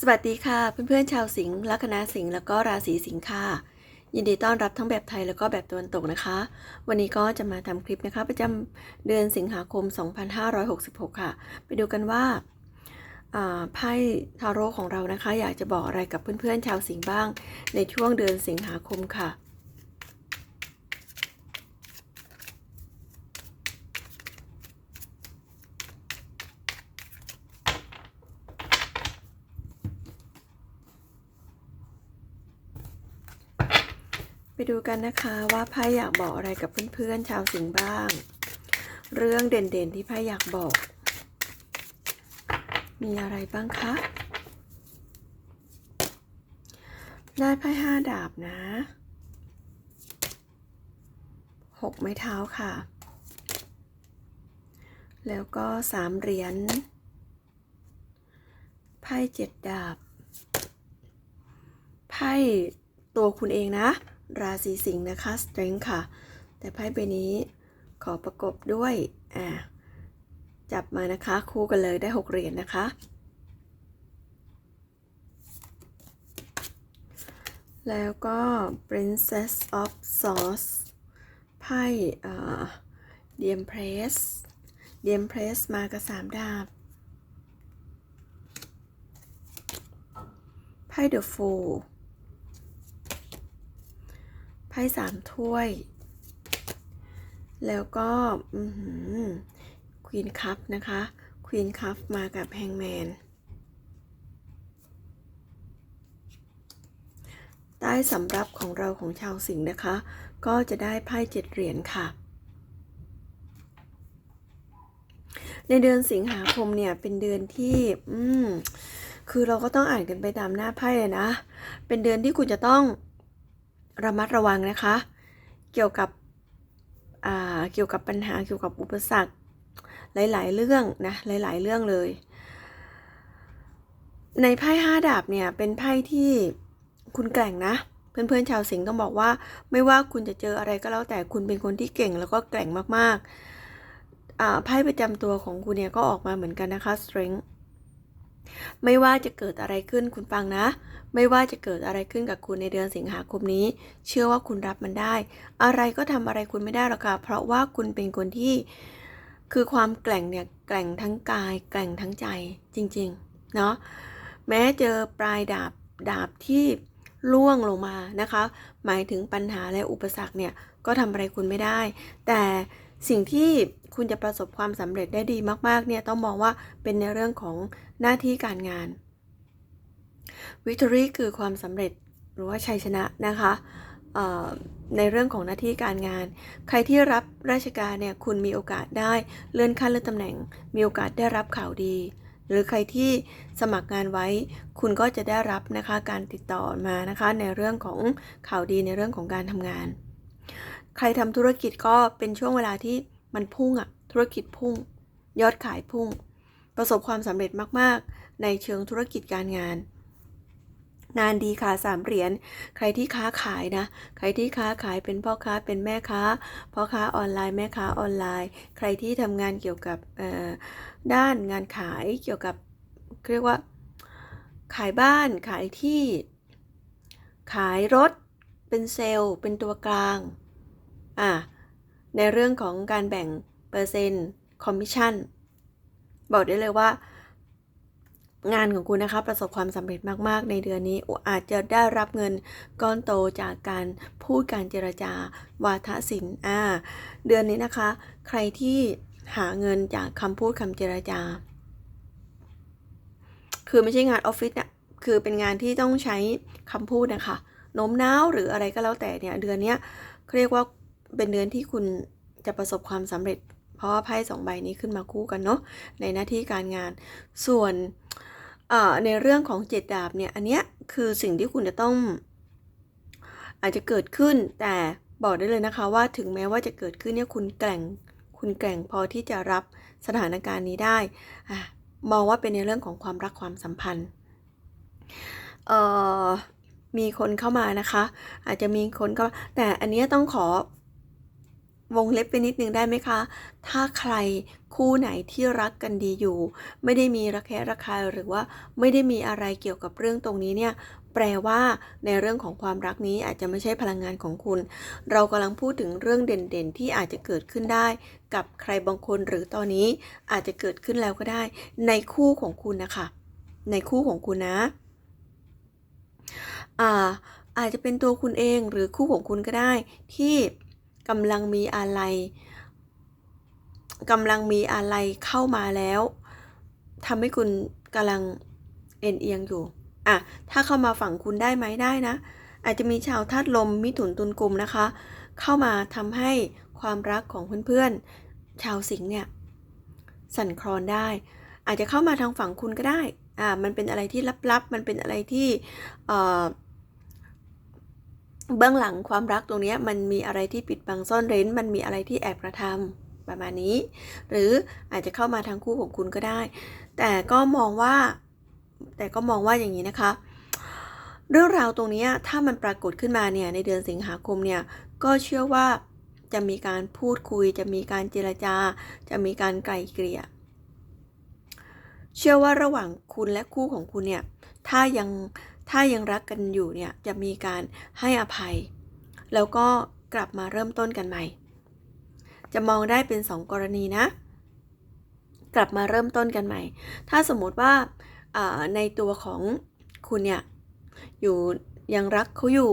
สวัสดีค่ะ เพื่อนๆชาวสิงห์ลัคนาสิงห์แล้วก็ราศีสิงห์ค่ะ ยินดีต้อนรับทั้งแบบไทยแล้วก็แบบตะวันตกนะคะ วันนี้ก็จะมาทำคลิปนะคะ ประจำเดือนสิงหาคม 2566 ค่ะ ไปดูกันว่าอ่าไพ่ทาโร่ของเรานะคะ อยากจะบอกอะไรกับเพื่อนๆชาวสิงห์บ้าง ในช่วงเดือนสิงหาคมค่ะ ไปดูกันนะคะว่าไพ่อยากบอกอะไรกับเพื่อนๆชาวสิงห์บ้าง เรื่องเด่นๆที่ไพ่อยากบอก มีอะไรบ้างคะได้ไพ่ห้าดาบนะหกไม้เท้าค่ะ แล้วก็สามเหรียญไพ่เจ็ดดาบ ไพ่ตัวคุณเองนะ ราศีสิงห์นะคะ strength ค่ะ แต่ไพ่ใบนี้ขอประกบด้วยอ่าจับมานะคะ คู่กันเลยได้ 6 เหรียญนะคะ แล้วก็ princess of swords ไพ่เอ่อ the empress the empress มากับสามดาบไพ่ the fool พ่สามถ้วย แล้วก็ควีนคัพนะคะควีนคัพมากับแฮงแมนใต้สำรับของเราของชาวสิงห์นะคะ ก็จะได้ไพ่เจ็ดเหรียญค่ะ ในเดือนสิงหาคมเนี่ยเป็นเดือนที่อืมคือเราก็ต้องอ่านกันไปตามหน้าไพ่เลยนะ เป็นเดือนที่คุณจะต้อง ระมัดระวังนะคะ เกี่ยวกับเกี่ยวกับปัญหาเกี่ยวกับอุปสรรคหลาย ๆ เรื่องนะหลาย ๆ เรื่องเลย ในไพ่ห้าดาบเนี่ยเป็นไพ่ที่คุณแกร่งนะ เพื่อน ๆ ชาวสิงห์ต้องบอกว่า ไม่ว่าคุณจะเจออะไรก็แล้วแต่คุณเป็นคนที่เก่งแล้วก็แกร่งมากๆไพ่ประจำตัวของคุณเนี่ยก็ออกมาเหมือนกันนะคะ strength ไม่ว่าจะเกิดอะไรขึ้นคุณฟังนะ ไม่ว่าจะเกิดอะไรขึ้นกับคุณในเดือนสิงหาคมนี้ เชื่อว่าคุณรับมันได้ อะไรก็ทำอะไรคุณไม่ได้หรอกค่ะ เพราะว่าคุณเป็นคนที่ คือความแกร่งเนี่ยแกร่งทั้งกาย แกร่งทั้งใจจริงๆ เนาะแม้เจอปลายดาบดาบที่ล่วงลงมานะคะ หมายถึงปัญหาและอุปสรรคเนี่ยก็ทำอะไรคุณไม่ได้ แต่สิ่งที่คุณจะประสบความสำเร็จได้ดีมากๆเนี่ยต้องมองว่าเป็นในเรื่องของหน้าที่การงาน Victory คือความสำเร็จหรือว่าชัยชนะนะคะในเรื่องของหน้าที่การงาน ใครที่รับราชการเนี่ยคุณมีโอกาสได้เลื่อนขั้นเลื่อนตำแหน่ง มีโอกาสได้รับข่าวดี หรือใครที่สมัครงานไว้ คุณก็จะได้รับนะคะการติดต่อมานะคะในเรื่องของข่าวดีในเรื่องของการทำงาน ใครทำธุรกิจก็เป็นช่วงเวลาที่มันพุ่งอะธุรกิจพุ่ง ยอดขายพุ่ง ประสบความสำเร็จมาก ๆ ในเชิงธุรกิจการงาน งานดีค่ะสามเหรียญใครที่ค้าขายนะ ใครที่ค้าขายเป็นพ่อค้าเป็นแม่ค้าพ่อค้าออนไลน์แม่ค้าออนไลน์ ใครที่ทำงานเกี่ยวกับด้านงานขายเกี่ยวกับเรียกว่า ขายบ้านขายที่ ขายรถเป็นเซลล์เป็นตัวกลางอ่าในเรื่องของการแบ่งเปอร์เซ็นต์คอมมิชชั่นบอกได้เลยว่า งานของคุณนะคะประสบความสำเร็จมาก ๆ ในเดือนนี้อาจจะได้รับเงินก้อนโตจากการพูดการเจรจาวาทศิลป์อ่าเดือนนี้นะคะ ใครที่หาเงินจากคำพูดคำเจรจา คือไม่ใช่งานออฟฟิศนะคือเป็นงานที่ต้องใช้คำพูดนะคะโน้มน้าวหรืออะไรก็แล้วแต่เนี่ยเดือนนี้เรียกว่าเป็นเดือนที่คุณจะประสบความสำเร็จ เพราะว่าไพ่สองใบนี้ขึ้นมาคู่กันเนาะในหน้าที่การงานส่วน ในเรื่องของเจ็ดดาบเนี่ยอันเนี้ยคือสิ่งที่คุณจะต้อง อาจจะเกิดขึ้นแต่บอกได้เลยนะคะว่าถึงแม้ว่าจะเกิดขึ้นเนี่ยคุณแกร่ง คุณแกร่งพอที่จะรับสถานการณ์นี้ได้อมองว่าเป็นในเรื่องของความรักความสัมพันธ์มีคนเข้ามานะคะ อาจจะมีคนเข้าแต่อันนี้ต้องขอ วงเล็บไปนิดนึงได้ไหมคะ ถ้าใครคู่ไหนที่รักกันดีอยู่ ไม่ได้มีระแคะระคายหรือว่าไม่ได้มีอะไรเกี่ยวกับเรื่องตรงนี้เนี่ยแปลว่าในเรื่องของความรักนี้อาจจะไม่ใช่พลังงานของคุณ เรากำลังพูดถึงเรื่องเด่นๆ ที่อาจจะเกิดขึ้นได้ กับใครบางคนหรือตอนนี้อาจจะเกิดขึ้นแล้วก็ได้ ในคู่ของคุณนะคะ ในคู่ของคุณนะอ่าอาจจะเป็นตัวคุณเองหรือคู่ของคุณก็ได้ที่ กำลังมีอะไรกำลังมีอะไรเข้ามาแล้วทำให้คุณกำลังเอ็นเอียงอยู่อะถ้าเข้ามาฝั่งคุณได้ไหมได้นะ อาจจะมีชาวธาตุลมมิถุนตุลกลุ่มนะคะ เข้ามาทำให้ความรักของเพื่อนๆ ชาวสิงห์เนี่ยสั่นคลอนได้ อาจจะเข้ามาทางฝั่งคุณก็ได้อ่ามันเป็นอะไรที่ลับๆ มันเป็นอะไรที่เอ่อ เบื้องหลังความรักตรงนี้มันมีอะไรที่ปิดบังซ่อนเร้น มันมีอะไรที่แอบกระทำประมาณนี้ หรืออาจจะเข้ามาทางคู่ของคุณก็ได้ แต่ก็มองว่า แต่ก็มองว่าอย่างนี้นะคะ เรื่องราวตรงนี้ถ้ามันปรากฏขึ้นมาเนี่ยในเดือนสิงหาคมเนี่ยก็เชื่อว่าจะมีการพูดคุย จะมีการเจรจา จะมีการไกล่เกลี่ยเชื่อว่าระหว่างคุณและคู่ของคุณเนี่ยถ้ายัง ถ้ายังรักกันอยู่เนี่ยจะมีการให้อภัย แล้วก็กลับมาเริ่มต้นกันใหม่ จะมองได้เป็นสองกรณีนะ กลับมาเริ่มต้นกันใหม่ ถ้าสมมติว่าอ่าในตัวของคุณเนี่ยอยู่ยังรักเขาอยู่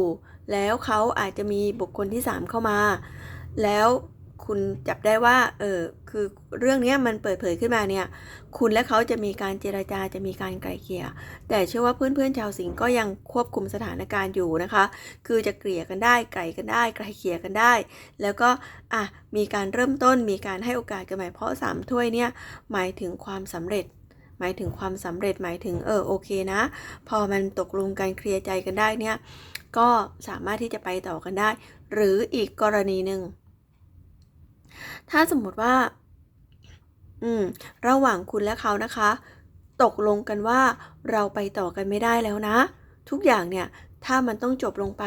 แล้วเขาอาจจะมีบุคคลที่ 3 เข้ามา แล้ว คุณจับได้ว่า เออ คือเรื่องนี้มันเปิดเผยขึ้นมาเนี่ย คุณและเขาจะมีการเจราจา จะมีการไกล่เกลี่ย แต่เชื่อว่าเพื่อนๆชาวสิงห์ก็ยังควบคุมสถานการณ์อยู่นะคะ คือจะเกลี่ยกันได้ ไกล่กันได้ ไกล่เกลี่ยกันได้ แล้วก็ อะ มีการเริ่มต้น มีการให้โอกาสกันใหม่ เพราะสามถ้วยเนี่ย หมายถึงความสำเร็จหมายถึงความสำเร็จหมายถึงเออโอเคนะ พอมันตกลงกันเคลียร์ใจกันได้เนี่ย ก็สามารถที่จะไปต่อกันได้ หรืออีกกรณีหนึ่ง ถ้าสมมติว่า อืม ระหว่างคุณและเขานะคะ ตกลงกันว่าเราไปต่อกันไม่ได้แล้วนะ ทุกอย่างเนี่ย ถ้ามันต้องจบลงไป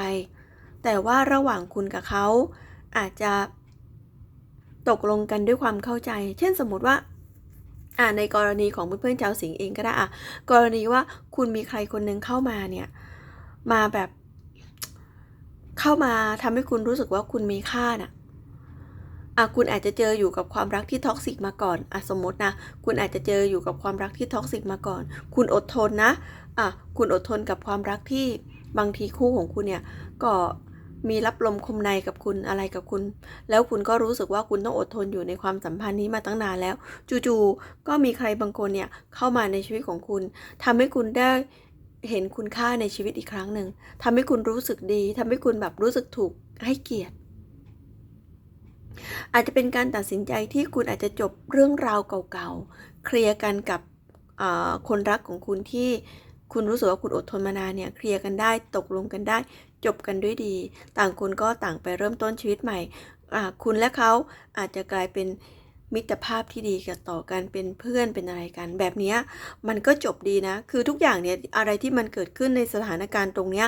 แต่ว่าระหว่างคุณกับเขาอาจจะ ตกลงกันด้วยความเข้าใจ เช่นสมมติว่าอ่าในกรณีของเพื่อนๆชาวสิงห์เองก็ได้อะกรณีว่าคุณมีใครคนหนึ่งเข้ามาเนี่ย มาแบบ เข้ามาทำให้คุณรู้สึกว่าคุณมีค่าน่ะ อะคุณอาจจะเจออยู่กับความรักที่ท็อกซิกมาก่อนอะสมมตินะ คุณอาจจะเจออยู่กับความรักที่ท็อกซิกมาก่อน คุณอดทนนะอะคุณอดทนกับความรักที่บางทีคู่ของคุณเนี่ยก็มีรับลมคมในกับคุณอะไรกับคุณ แล้วคุณก็รู้สึกว่าคุณต้องอดทนอยู่ในความสัมพันธ์นี้มาตั้งนานแล้ว จู่ๆก็มีใครบางคนเนี่ยเข้ามาในชีวิตของคุณทำให้คุณได้เห็นคุณค่าในชีวิตอีกครั้งหนึ่งทำให้คุณรู้สึกดีทำให้คุณแบบรู้สึกถูกให้เกียรติ อาจจะเป็นการตัดสินใจที่คุณอาจจะจบเรื่องราวเก่าๆ เคลียร์กันกับคนรักของคุณที่คุณรู้สึกว่าคุณอดทนมานานเนี่ยเคลียร์กันได้ตกลงกันได้ จบกันด้วยดี ต่างคนก็ต่างไปเริ่มต้นชีวิตใหม่คุณและเขาอาจจะกลายเป็น มิตรภาพที่ดีกันต่อกันเป็นเพื่อนเป็นอะไรกัน แบบนี้มันก็จบดีนะ คือทุกอย่างเนี่ยอะไรที่มันเกิดขึ้นในสถานการณ์ตรงเนี้ย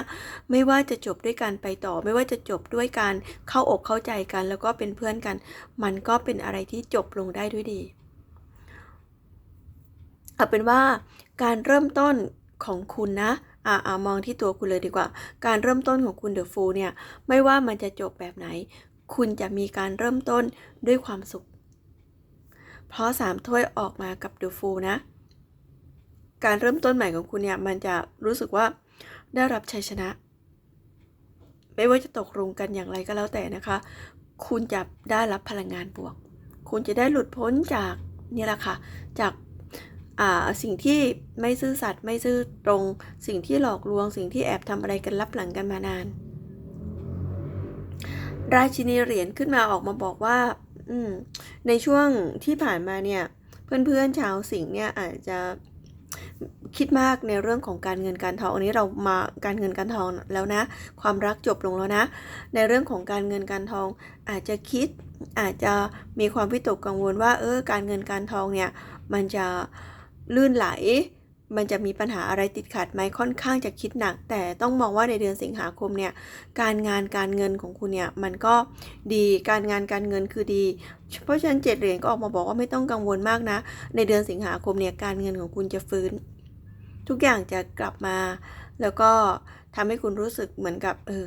ไม่ว่าจะจบด้วยการไปต่อ ไม่ว่าจะจบด้วยการเข้าอกเข้าใจกัน แล้วก็เป็นเพื่อนกัน มันก็เป็นอะไรที่จบลงได้ด้วยดีเอาเป็นว่าการเริ่มต้นของคุณนะอ่าอามองที่ตัวคุณเลยดีกว่า การเริ่มต้นของคุณเดอะฟูเนี่ย ไม่ว่ามันจะจบแบบไหน คุณจะมีการเริ่มต้นด้วยความสุข เพราะสามถ้วยออกมากับเดอะฟูนะ การเริ่มต้นใหม่ของคุณเนี่ย มันจะรู้สึกว่าได้รับชัยชนะ ไม่ว่าจะตกลงกันอย่างไรก็แล้วแต่นะคะ คุณจะได้รับพลังงานบวก คุณจะได้หลุดพ้นจากนี่แหละค่ะ จากอ่าสิ่งที่ไม่ซื่อสัตย์ไม่ซื่อตรง สิ่งที่หลอกลวง สิ่งที่แอบทำอะไรกันลับหลังกันมานาน ราชินีเหรียญขึ้นมาออกมาบอกว่า อืมในช่วงที่ผ่านมาเนี่ย เพื่อนๆชาวสิงห์เนี่ยอาจจะคิดมากในเรื่องของการเงินการทองอันนี้เรามาการเงินการทองแล้วนะ ความรักจบลงแล้วนะ ในเรื่องของการเงินการทอง อาจจะคิดอาจจะมีความวิตกกังวลว่า เออการเงินการทองเนี่ยมันจะลื่นไหล มันจะมีปัญหาอะไรติดขัดไหมค่อนข้างจะคิดหนัก แต่ต้องมองว่าในเดือนสิงหาคมเนี่ยการงานการเงินของคุณเนี่ยมันก็ดีการงานการเงินคือดี เพราะฉะนั้นเจ็ดเหรียญก็ออกมาบอกว่าไม่ต้องกังวลมากนะ ในเดือนสิงหาคมเนี่ยการเงินของคุณจะฟื้น ทุกอย่างจะกลับมา แล้วก็ทำให้คุณรู้สึกเหมือนกับเออ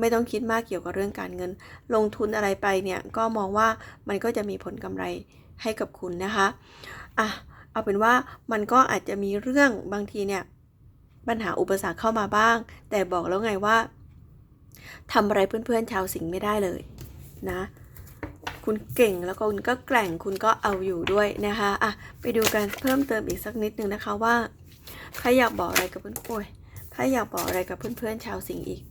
ไม่ต้องคิดมากเกี่ยวกับเรื่องการเงิน ลงทุนอะไรไปเนี่ยก็มองว่ามันก็จะมีผลกำไรให้กับคุณนะคะอะ เอาเป็นว่ามันก็อาจจะมีเรื่องบางทีเนี่ยปัญหาอุปสรรคเข้ามาบ้าง แต่บอกแล้วไงว่าทำอะไรเพื่อนๆชาวสิงห์ไม่ได้เลยนะ คุณเก่งแล้วก็คุณก็แกร่งคุณก็เอาอยู่ด้วยนะคะอะไปดูกันเพิ่มเติมอีกสักนิดนึงนะคะว่าใครอยากบอกอะไรกับเพื่อนโอ้ยใครอยากบอกอะไรกับเพื่อนๆชาวสิงห์อีก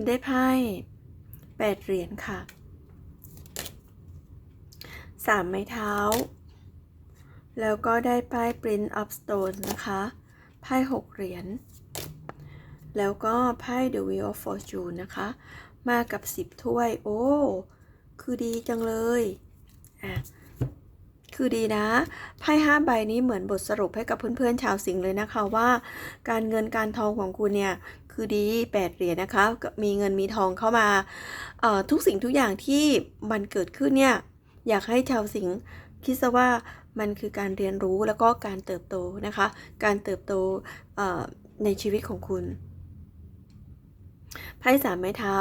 คุณได้ไพ่แปดเหรียญค่ะสามไม้เท้า แล้วก็ได้ไพ่ Prince of Stone นะคะไพ่หกเหรียญแล้วก็ไพ่ The Wheel of Fortune นะคะ มากับสิบถ้วย โอ้ คือดีจังเลย อะ คือดีนะ ไพ่ห้าใบนี้เหมือนบทสรุปให้กับเพื่อนๆชาวสิงห์เลยนะคะว่า การเงินการทองของคุณเนี่ย คือดีแปดเหรียญนะคะก็มีเงินมีทองเข้ามาทุกสิ่งทุกอย่างที่มันเกิดขึ้นเนี่ยอยากให้ชาวสิงห์คิดซะว่ามันคือการเรียนรู้แล้วก็การเติบโตนะคะ การเติบโตในชีวิตของคุณไพ่สามไม้เท้า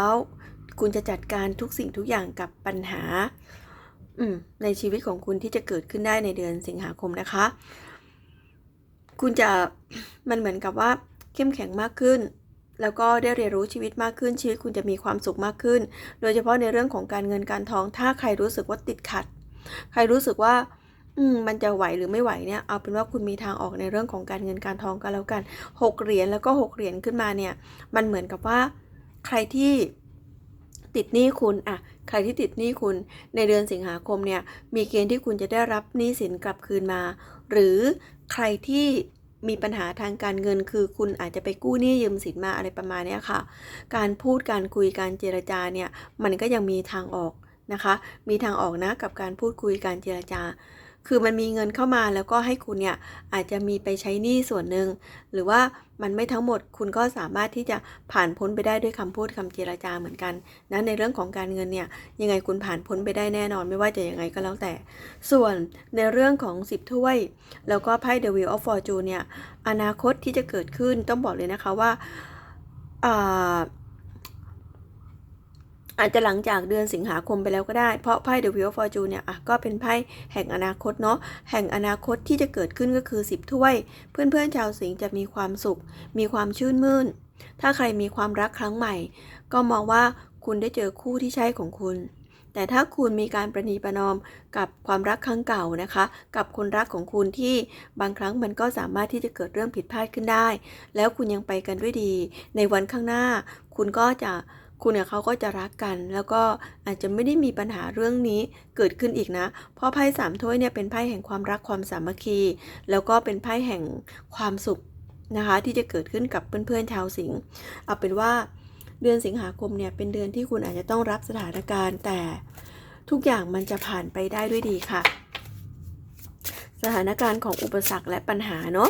คุณจะจัดการทุกสิ่งทุกอย่างกับปัญหาในชีวิตของคุณที่จะเกิดขึ้นได้ในเดือนสิงหาคมนะคะ คุณจะมันเหมือนกับว่าเข้มแข็งมากขึ้น แล้วก็ได้เรียนรู้ชีวิตมากขึ้นชีวิตคุณจะมีความสุขมากขึ้น โดยเฉพาะในเรื่องของการเงินการทอง ถ้าใครรู้สึกว่าติดขัด ใครรู้สึกว่าอืมมันจะไหวหรือไม่ไหวเนี่ยเอาเป็นว่าคุณมีทางออกในเรื่องของการเงินการทองกันแล้วกันหกเหรียญแล้วก็หกเหรียญขึ้นมาเนี่ยมันเหมือนกับว่าใครที่ติดหนี้คุณอะใครที่ติดหนี้คุณในเดือนสิงหาคมเนี่ยมีเกณฑ์ที่คุณจะได้รับหนี้สินกลับคืนมา หรือใครที่ มีปัญหาทางการเงิน คือคุณอาจจะไปกู้หนี้ยืมสินมาอะไรประมาณนี้ค่ะ การพูดการคุยการเจรจาเนี่ยมันก็ยังมีทางออกนะคะ มีทางออกนะกับการพูดคุยการเจรจา คือมันมีเงินเข้ามาแล้วก็ให้คุณเนี่ยอาจจะมีไปใช้หนี้ส่วนหนึ่งหรือว่ามันไม่ทั้งหมดคุณก็สามารถที่จะผ่านพ้นไปได้ด้วยคำพูดคำเจรจาเหมือนกันนะในเรื่องของการเงินเนี่ยยังไงคุณผ่านพ้นไปได้แน่นอน ไม่ว่าจะยังไงก็แล้วแต่ ส่วนในเรื่องของ 10 ถ้วย แล้วก็ไพ่ The Wheel of Fortune เนี่ยอนาคตที่จะเกิดขึ้นต้องบอกเลยนะคะว่าอ่า อาจจะหลังจากเดือนสิงหาคมไปแล้วก็ได้ เพราะไพ่ The Wheel of Fortune เนี่ยอะก็เป็นไพ่แห่งอนาคตเนาะ แห่งอนาคตที่จะเกิดขึ้นก็คือ 10 ถ้วย เพื่อนๆชาวสิงห์จะมีความสุข มีความชื่นมื่น ถ้าใครมีความรักครั้งใหม่ ก็มองว่าคุณได้เจอคู่ที่ใช่ของคุณ แต่ถ้าคุณมีการประนีประนอมกับความรักครั้งเก่านะคะ กับคนรักของคุณที่บางครั้งมันก็สามารถที่จะเกิดเรื่องผิดพลาดขึ้นได้ แล้วคุณยังไปกันด้วยดี ในวันข้างหน้า คุณก็จะ คุณกับเขาก็จะรักกัน แล้วก็อาจจะไม่ได้มีปัญหาเรื่องนี้เกิดขึ้นอีกนะ เพราะไพ่สามถ้วยเนี่ยเป็นไพ่แห่งความรักความสามัคคี แล้วก็เป็นไพ่แห่งความสุขนะคะ ที่จะเกิดขึ้นกับเพื่อนๆชาวสิงห์เอาเป็นว่าเดือนสิงหาคมเนี่ยเป็นเดือนที่คุณอาจจะต้องรับสถานการณ์ แต่ทุกอย่างมันจะผ่านไปได้ด้วยดีค่ะ สถานการณ์ของอุปสรรคและปัญหาเนาะ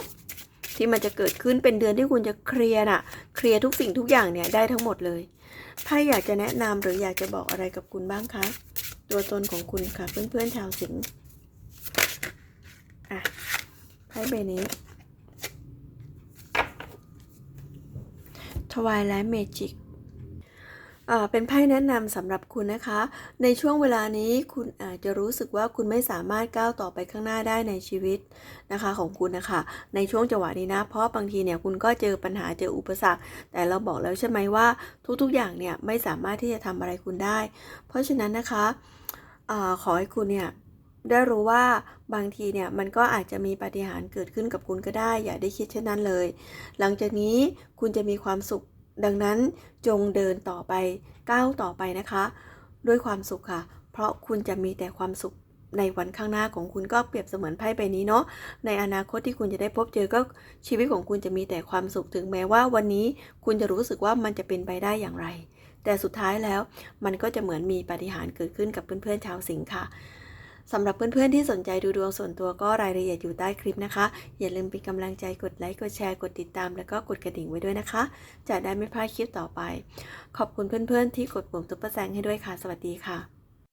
ที่มันจะเกิดขึ้นเป็นเดือนที่คุณจะเคลียร์น่ะ เคลียร์ทุกสิ่งทุกอย่างเนี่ยได้ทั้งหมดเลยไพ่อยากจะแนะนำหรืออยากจะบอกอะไรกับคุณบ้างคะ ตัวตนของคุณค่ะ เพื่อนๆชาวสิงห์อะไพ่ใบนี้ทวายไลท์ เป็นไพ่แนะนำสำหรับคุณนะคะ ในช่วงเวลานี้คุณอาจจะรู้สึกว่าคุณไม่สามารถก้าวต่อไปข้างหน้าได้ในชีวิตนะคะของคุณนะคะ ในช่วงจังหวะนี้นะ เพราะบางทีเนี่ยคุณก็เจอปัญหาเจออุปสรรค แต่เราบอกแล้วใช่ไหมว่าทุกๆอย่างเนี่ยไม่สามารถที่จะทำอะไรคุณได้ เพราะฉะนั้นนะคะอาขอให้คุณเนี่ยได้รู้ว่าบางทีเนี่ยมันก็อาจจะมีปาฏิหาริย์เกิดขึ้นกับคุณก็ได้ อย่าได้คิดเช่นนั้นเลย หลังจากนี้คุณจะมีความสุข ดังนั้นจงเดินต่อไปก้าวต่อไปนะคะ ด้วยความสุขค่ะ เพราะคุณจะมีแต่ความสุขในวันข้างหน้าของคุณก็เปรียบเสมือนไพ่ใบนี้เนาะในอนาคตที่คุณจะได้พบเจอก็ชีวิตของคุณจะมีแต่ความสุขถึงแม้ว่าวันนี้คุณจะรู้สึกว่ามันจะเป็นไปได้อย่างไร แต่สุดท้ายแล้วมันก็จะเหมือนมีปาฏิหาริย์เกิดขึ้นกับเพื่อนๆชาวสิงค์ค่ะ สำหรับเพื่อนๆที่สนใจดูดวงส่วนตัวก็รายละเอียดอยู่ใต้คลิปนะคะ อย่าลืมเป็นกำลังใจกดไลค์กดแชร์กดติดตาม แล้วก็กดกระดิ่งไว้ด้วยนะคะ จะได้ไม่พลาดคลิปต่อไป ขอบคุณเพื่อนๆที่กดปุ่มตุ๊บประแซงให้ด้วยค่ะ สวัสดีค่ะ